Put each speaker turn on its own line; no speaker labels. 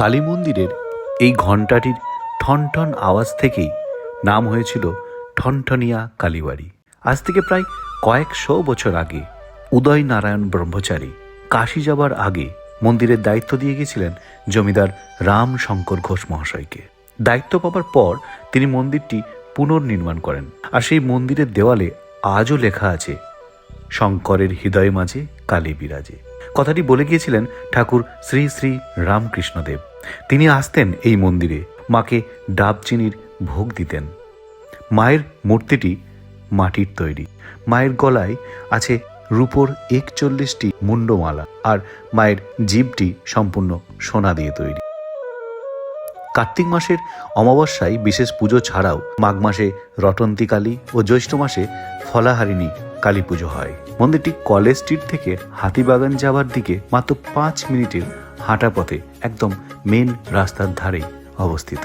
কালী মন্দিরের এই ঘণ্টাটির ঠন ঠন আওয়াজ থেকেই নাম হয়েছিল ঠনঠনিয়া কালীবাড়ি। আজ থেকে প্রায় কয়েকশো বছর আগে উদয় নারায়ণ ব্রহ্মচারী কাশি যাবার আগে মন্দিরের দায়িত্ব দিয়ে গেছিলেন জমিদার রাম শঙ্কর ঘোষ মহাশয়কে। দায়িত্ব পাবার পর তিনি মন্দিরটি পুনর্নির্মাণ করেন আর সেই মন্দিরের দেওয়ালে আজও লেখা আছে, শঙ্করের হৃদয় মাঝে কালী বিরাজে। কথাটি বলে গিয়েছিলেন ঠাকুর শ্রী শ্রী রামকৃষ্ণদেব। তিনি আসতেন এই মন্দিরে, মাকে ডাব চিনির ভোগ দিতেন। মায়ের মূর্তিটি মাটির তৈরি। মায়ের গলায় আছে রূপোর একচল্লিশটি মুন্ডমালা আর মায়ের জীবটি সম্পূর্ণ সোনা দিয়ে তৈরি। কার্তিক মাসের অমাবস্যায় বিশেষ পুজো ছাড়াও মাঘ মাসে রটন্তিকালী ও জ্যৈষ্ঠ মাসে ফলাহারিণী কালী পুজো হয়। মন্দিরটি কলেজ স্ট্রিট থেকে হাতিবাগান যাওয়ার দিকে মাত্র পাঁচ মিনিটের হাঁটা পথে একদম মেন রাস্তার ধারে অবস্থিত।